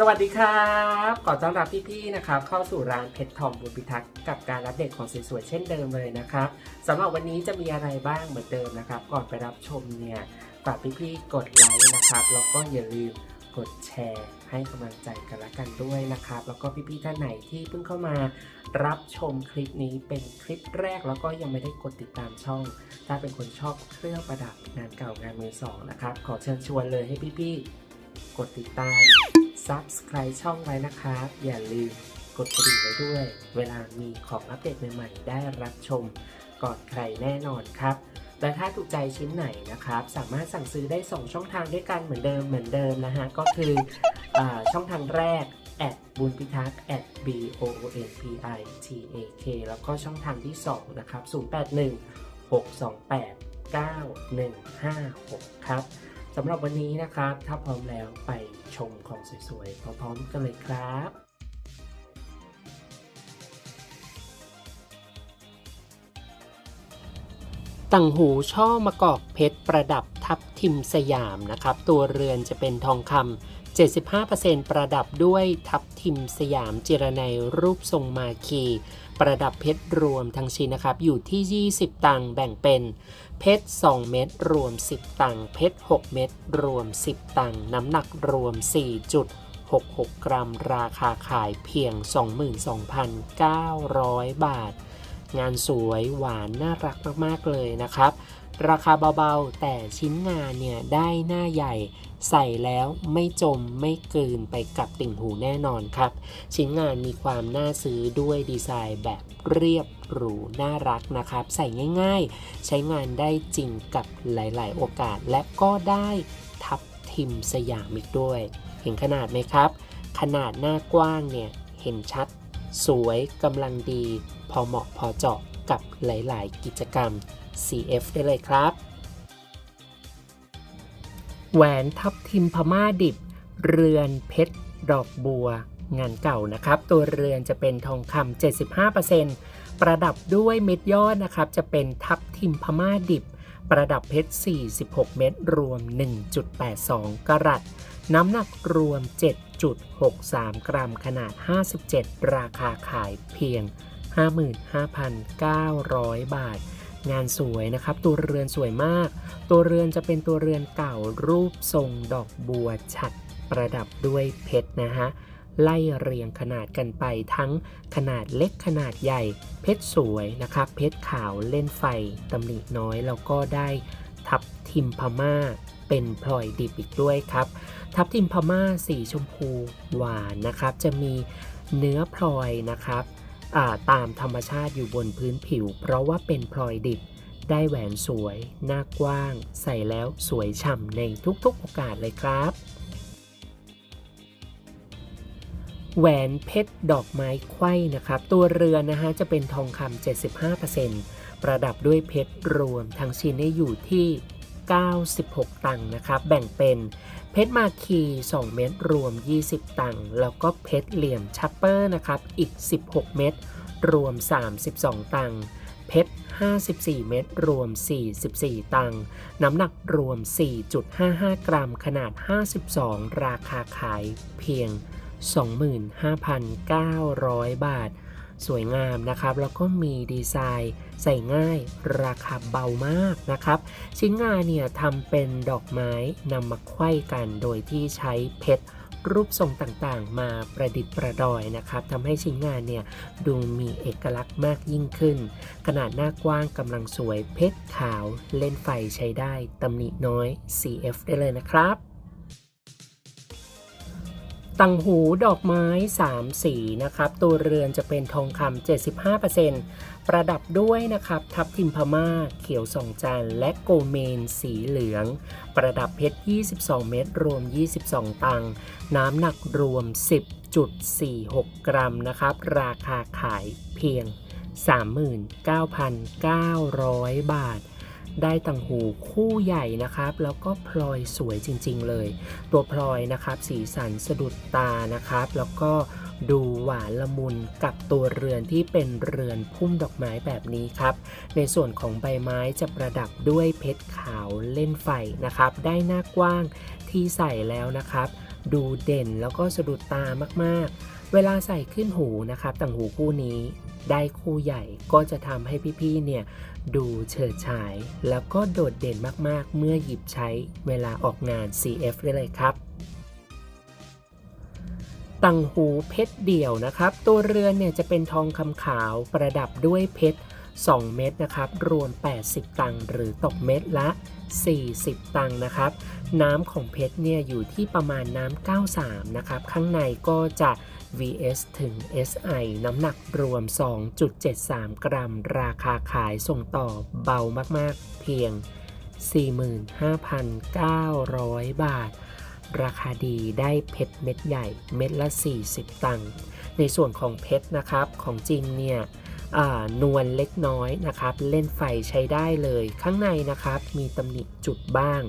สวัสดีครับ ขอต้อนรับพี่ๆนะครับเข้าสู่ร้านเพชรทองบุญพิทักษ์กับการรับเด็ดของสวยๆเช่นเดิมเลยนะครับสำหรับวันนี้จะมีอะไรบ้างเหมือนเดิมนะครับ ก่อนไปรับชมเนี่ยฝากพี่ๆกดไลค์นะครับแล้วก็อย่าลืมกดแชร์ ให้กำลังใจกันละกันด้วยนะครับ แล้วก็พี่ๆท่านไหนที่เพิ่งเข้ามารับชมคลิปนี้เป็นคลิปแรกแล้วก็ยังไม่ได้กดติดตามช่อง ถ้าเป็นคนชอบเครื่องประดับงานเก่างานมือสองนะครับขอเชิญชวนเลยให้พี่ๆกดติดตาม Subscribe ช่องไว้นะครับอย่าลืมกดกระดิ่งไว้ด้วย เวลามีของอัปเดตใหม่ๆ ได้รับชมก่อนใครแน่นอนครับและถ้าถูกใจชิ้นไหนนะครับ สามารถสั่งซื้อได้ 2 ช่องทางด้วยกันเหมือนเดิมเหมือนเดิมนะฮะ ก็คืออช่องทางแรก at บุญพิทักษ์ at b o o n p i t a k แล้วก็ช่องทางที่ 2 นะครับ 081 628 9156 ครับ สำหรับวันนี้นะครับ ถ้าพร้อมแล้วไปชมของสวยๆพร้อมๆกันเลยครับต่างหูช่อมะกอกเพชรประดับทับทิมสยามนะครับ ตัวเรือนจะเป็นทองคำ75%ประดับด้วยทับทิมสยามจิรนัยรูปทรงมาคี ประดับเพชรรวมทั้งชิ้นนะครับ อยู่ที่ 20 ตังค์แบ่งเป็นเพชร 2 เม็ดรวม 10 ตังค์เพชร 6 เม็ดรวม 10 ตังค์น้ำหนักรวม 4.66 กรัม ราคาขายเพียง 22,900 บาท งานสวยหวานน่ารักมาก ๆ เลยนะครับ ราคาเบา ๆ แต่ชิ้นงานเนี่ยได้หน้าใหญ่ ใส่แล้วไม่จมไม่กลืนไปกับติ่งหูแน่นอนครับ ชิ้นงานมีความน่าซื้อด้วยดีไซน์แบบเรียบหรูน่ารักนะครับ ใส่ง่ายๆ ใช้งานได้จริงกับหลายๆ โอกาสและก็ได้ทับทิมสยามอีกด้วย เห็นขนาดไหมครับ ขนาดหน้ากว้างเนี่ยเห็นชัด สวยกำลังดี พอเหมาะพอเจาะกับหลายๆ กิจกรรม CF ได้เลยครับ แหวนทับทิมพม่าดิบ เรือนเพชรดอกบัว งานเก่านะครับ ตัวเรือนจะเป็นทองคำ75%ประดับด้วยเม็ดยอดนะครับ จะเป็นทับทิมพม่าดิบ ประดับเพชร 46 เม็ดรวม 1.82 กรัตน้ำหนักรวม 7.63 กรัมขนาด 57 ราคาขายเพียง 55,900 บาท งานสวยนะครับ ตัวเรือนสวยมาก ตัวเรือนจะเป็นตัวเรือนเก่ารูปทรงดอกบัวฉัดประดับด้วยเพชรนะฮะไล่เรียงขนาดกันไปทั้งขนาดเล็กขนาดใหญ่ เพชรสวยนะครับ เพชรขาวเล่นไฟตำหนิน้อย แล้วก็ได้ทับทิมพม่าเป็นพลอยดิบอีกด้วยครับ ทับทิมพม่าสีชมพูหวานนะครับ จะมีเนื้อพลอยนะครับ ตามธรรมชาติอยู่บนพื้นผิว เพราะว่าเป็นพลอยดิบ ได้แหวนสวย หน้ากว้าง ใส่แล้วสวยฉ่ำในทุกๆโอกาสเลยครับ แหวนเพชรดอกไม้ไขว้นะครับ ตัวเรือนนะฮะจะเป็นทองคำ75%ประดับด้วยเพชรรวมทั้งชิ้นได้อยู่ที่ 96 ตังค์นะครับ แบ่งเป็น เพชรมาคี2เม็ดรวม 20 ตังค์แล้วก็เพชรเหลี่ยมชัปเปอร์นะครับอีก 16 เม็ดรวม 32 ตังค์เพชร 54 เม็ดรวม 44 ตังค์น้ำหนักรวม 4.55 กรัม ขนาด 52 ราคาขายเพียง 25,900 บาท สวยงามนะครับ แล้วก็มีดีไซน์ใส่ง่ายราคาเบามากนะครับ ชิ้นงานเนี่ยทำเป็นดอกไม้นำมาไขว้กันโดยที่ใช้เพชรรูปทรงต่างๆ มาประดิษฐ์ประดอยนะครับทำให้ชิ้นงานเนี่ยดูมีเอกลักษณ์มากยิ่งขึ้น ขนาดหน้ากว้างกำลังสวยเพชรขาว เล่นไฟใช้ได้ตำหนิน้อย CF ได้เลยนะครับ ตังหูดอกไม้ 3 สีนะครับ ตัวเรือนจะเป็นทองคำ75%ประดับด้วยนะครับ ทับทิมพม่า เขียวสองจันและโกเมน สีเหลือง ประดับเพชร 22 เม็ดรวม 22 ตังน้ำหนักรวม 10.46 กรัมนะครับ ราคาขายเพียง 39,900 บาท ได้ต่างหูคู่ใหญ่นะครับ แล้วก็พลอยสวยจริง ๆ เลย ตัวพลอยนะครับ สีสันสะดุดตานะครับ แล้วก็ดูหวานละมุนกับตัวเรือนที่เป็นเรือนพุ่มดอกไม้แบบนี้ครับ ในส่วนของใบไม้จะประดับด้วยเพชรขาวเล่นไฟนะครับ ได้หน้ากว้างที่ใส่แล้วนะครับ ดูเด่นแล้วก็สะดุดตามากๆ เวลาใส่ขึ้นหูนะครับ ต่างหูคู่นี้ ได้คู่ใหญ่ก็จะทำให้พี่ๆเนี่ยดูเฉิดฉาย แล้วก็โดดเด่นมากๆ เมื่อหยิบใช้เวลาออกงาน CF ได้เลยครับตังหูเพชรเดี่ยวนะครับ ตัวเรือนเนี่ยจะเป็นทองคำขาวประดับด้วยเพชร 2 เม็ดนะครับ รวม 80 ตังค์หรือตกเม็ดละ 40 ตังค์นะครับ น้ำของเพชรเนี่ยอยู่ที่ประมาณน้ำ93นะครับ ข้างในก็จะ VS ถึง SI น้ำหนักรวม 2.73 กรัม ราคาขายส่งต่อเบามากๆ เพียง 45,900 บาท ราคาดีได้เพชรเม็ดใหญ่เม็ดละ 40 ตังค์ ในส่วนของเพชรนะครับของจริงเนี่ย นวลเล็กน้อยนะครับ เล่นไฟใช้ได้เลย ข้างในนะครับมีตำหนิจุดบ้าง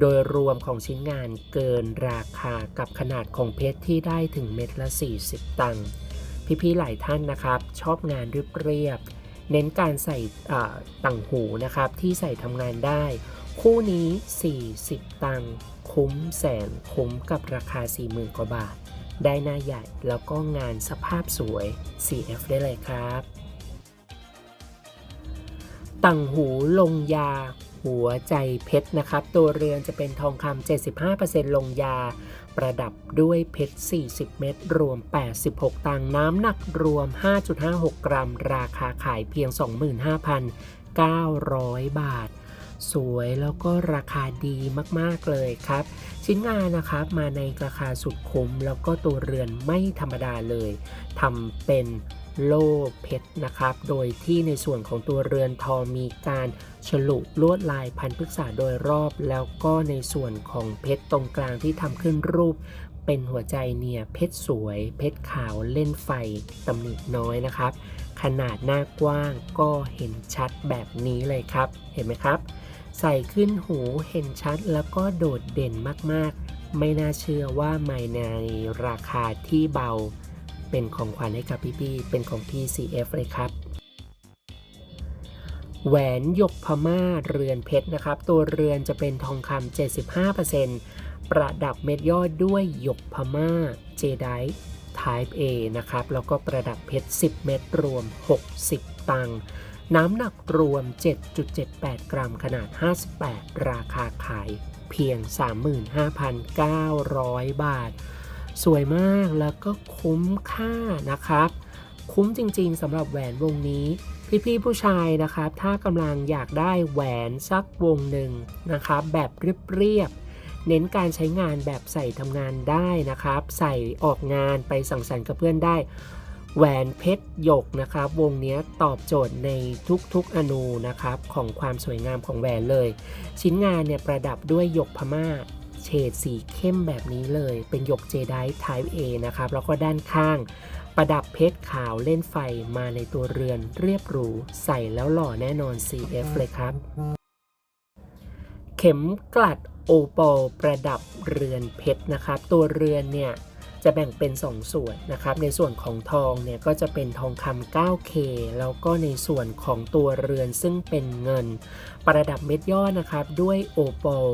โดยรวมของชิ้นงานเกินราคากับขนาดของเพชรที่ได้ถึงเม็ดละ 40 ตังค์พี่ๆหลายท่านนะครับ ชอบงานเรียบๆเน้นการใส่ต่างหูนะครับ ที่ใส่ทำงานได้ คู่นี้ 40 ตังค์คุ้มแสนคุ้มกับราคา 40,000 กว่าบาทได้หน้าใหญ่แล้วก็งานสภาพสวย CF ได้เลยครับ ต่างหูลงยา หัวใจเพชรนะครับ ตัวเรือนจะเป็นทองคำ75%ลงยา ประดับด้วยเพชร 40 เม็ดรวม 86 ตังน้ำหนักรวม 5.56 กรัม ราคาขายเพียง 25,900 บาท สวยแล้วก็ราคาดีมากๆเลยครับ ชิ้นงานนะครับมาในราคาสุดคุ้มแล้วก็ตัวเรือนไม่ธรรมดาเลยทำเป็น โล่เพชรนะครับ โดยที่ในส่วนของตัวเรือนทองมีการฉลุลวดลายพันพฤกษาโดยรอบ แล้วก็ในส่วนของเพชรตรงกลางที่ทำขึ้นรูป เป็นหัวใจเนี่ยเพชรสวย เพชรขาวเล่นไฟตำหนิน้อยนะครับ ขนาดหน้ากว้างก็เห็นชัดแบบนี้เลยครับ เห็นไหมครับ ใส่ขึ้นหูเห็นชัดแล้วก็โดดเด่นมากๆ ไม่น่าเชื่อว่าไม่ในราคาที่เบา เป็นของขวัญให้กับพี่ๆเป็นของ PCF เลยครับ แหวนหยกพม่าเรือนเพชรนะครับ ตัวเรือนจะเป็นทองคำ75%ประดับเม็ดยอดด้วยหยกพม่าเจได Type A นะครับ แล้วก็ประดับเพชร 10 เม็ดรวม 60 ตังค์น้ำหนักรวม 7.78 กรัมขนาด 58 ราคาขายเพียง 35,900 บาท สวยมากแล้วก็คุ้มค่านะครับ คุ้มจริงๆสำหรับแหวนวงนี้ พี่ๆผู้ชายนะครับ ถ้ากำลังอยากได้แหวนสักวงหนึ่งนะครับ แบบเรียบๆเน้นการใช้งานแบบใส่ทำงานได้นะครับ ใส่ออกงานไปสังสรรค์กับเพื่อนได้แหวนเพชรหยกนะครับ วงนี้ตอบโจทย์ในทุกๆอนูนะครับ ของความสวยงามของแหวนเลย ชิ้นงานเนี่ยประดับด้วยหยกพม่า เฉดสีเข้มแบบนี้เลย เป็นหยกเจได Type A นะครับ แล้วก็ด้านข้าง ประดับเพชรขาวเล่นไฟมาในตัวเรือนเรียบหรู ใส่แล้วหล่อแน่นอน CF เลยครับ เข็มกลัดโอปอลประดับเรือนเพชรนะครับ ตัวเรือนเนี่ยจะแบ่งเป็น 2ส่วนนะครับ ในส่วนของทองเนี่ยก็จะเป็นทองคำ 9K แล้วก็ในส่วนของตัวเรือนซึ่งเป็นเงิน ประดับเม็ดยอดนะครับ ด้วยโอปอล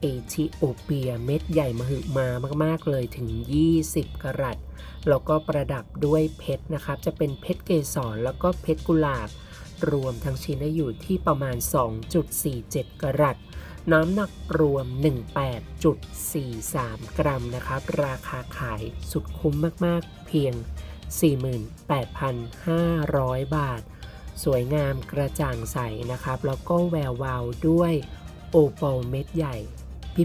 เอธิโอเปียเม็ดใหญ่มหึมามากๆเลยถึง 20 กรัตแล้วก็ประดับด้วยเพชรนะครับ จะเป็นเพชรเกสรแล้วก็เพชรกุหลาบ รวมทั้งชิ้นอยู่ที่ประมาณ 2.47 กรัตน้ำหนักรวม 18.43 กรัมนะครับ ราคาขายสุดคุ้มมากๆ เพียง 48,500 บาท สวยงามกระจ่างใสนะครับ แล้วก็แวววาวด้วยโอปอลเม็ดใหญ่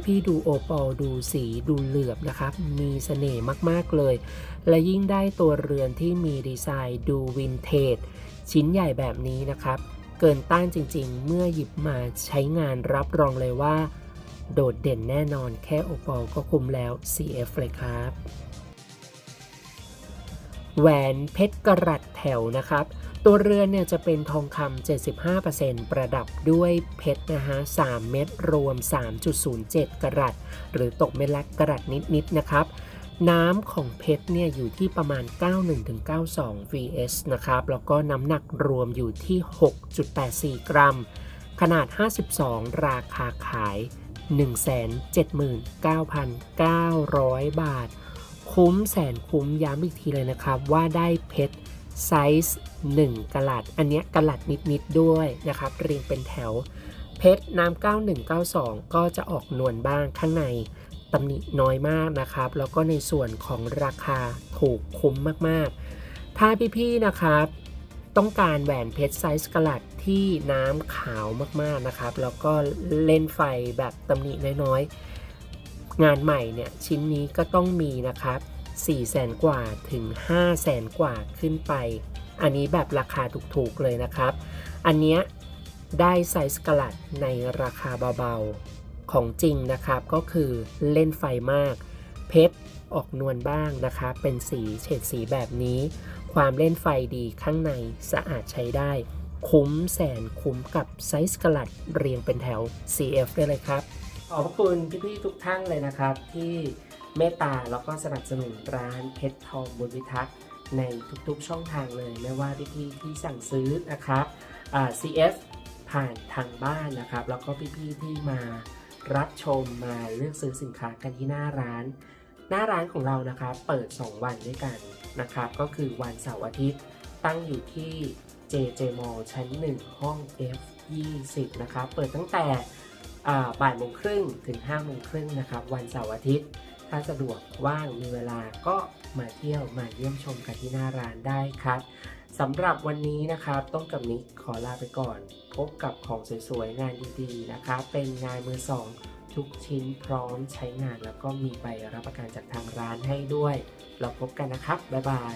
พี่ๆดูโอปอลดูสีดูเหลือบนะครับ มีเสน่ห์มากๆเลย และยิ่งได้ตัวเรือนที่มีดีไซน์ดูวินเทจชิ้นใหญ่แบบนี้นะครับ เกินต้านจริงๆ เมื่อหยิบมาใช้งานรับรองเลยว่า โดดเด่นแน่นอนแค่โอปอลก็คุ้มแล้ว CF เลยครับ แหวนเพชรกรัตแถวนะครับ ตัวเรือนเนี่ยจะเป็นทองคำ 75%ประดับด้วยเพชรนะฮะ 3 เม็ดรวม 3.07 กรัต หรือตกเม็ดละกรัตนิดๆนะครับ น้ำของเพชรเนี่ยอยู่ที่ประมาณ 91-92 vs นะครับ แล้วก็น้ำหนักรวมอยู่ที่ 6.84 กรัม ขนาด 52 ราคาขาย 179,900 บาท คุ้มแสนคุ้มย้ำอีกทีเลยนะครับว่าได้เพชร ไซส์1กะลัด อันนี้กะลัดนิด ๆ ด้วยนะครับ เรียงเป็นแถว เพชรน้ำ9192 ก็จะออกนวลบ้างข้างในตำหนิน้อยมากนะครับ แล้วก็ในส่วนของราคาถูกคุ้มมาก ๆ ถ้าพี่ ๆ นะครับต้องการแหวนเพชรไซส์กะลัดที่น้ำขาวมากๆนะครับ แล้วก็เล่นไฟแบบตำหนิน้อยๆ งานใหม่เนี่ยชิ้นนี้ก็ต้องมีนะครับ 4 0 0แสนกว่าถึง5 0 0แสนกว่าขึ้นไป อันนี้แบบราคาถูกๆเลยนะครับ อันเนี้ยได้ไซส์กลัดในราคาเบาๆ ของจริงนะครับก็คือเล่นไฟมาก เพชรออกนวลบ้างนะครับเป็นสีเฉดสีแบบนี้ ความเล่นไฟดีข้างในสะอาดใช้ได้ คุ้มแสนคุ้มกับไซส์กลัดเรียงเป็นแถว CF ได้เลยครับ ขอบคุณพี่ๆทุกท่านเลยนะครับที่ เมตตาแล้วก็สนับสนุนร้านเพชรทองบุญพิทักษ์ในทุกๆช่องทางเลย ไม่ว่าพี่ๆที่สั่งซื้อนะครับ CF ผ่านทางบ้านนะครับ แล้วก็พี่ๆที่มารับชมมาเลือกซื้อสินค้ากันที่หน้าร้าน หน้าร้านของเรานะครับเปิด 2 วันด้วยกันนะครับ ก็คือวันเสาร์อาทิตย์ตั้งอยู่ที่ JJ Mall ชั้น 1 ห้อง F 20 นะครับ เปิดตั้งแต่บ่ายโมงครึ่งถึง5โมงครึ่งนะครับ วันเสาร์อาทิตย์ ถ้าสะดวกว่างมีเวลาก็มาเที่ยวมาเยี่ยมชมกันที่หน้าร้านได้ครับสำหรับวันนี้นะครับต้องกับนิกขอลาไปก่อน พบกับของสวยๆงานดีๆนะครับเป็นงานมือสองทุกชิ้นพร้อมใช้งานแล้วก็มีใบรับประกันจากทางร้านให้ด้วย เราพบกันนะครับ บ๊ายบาย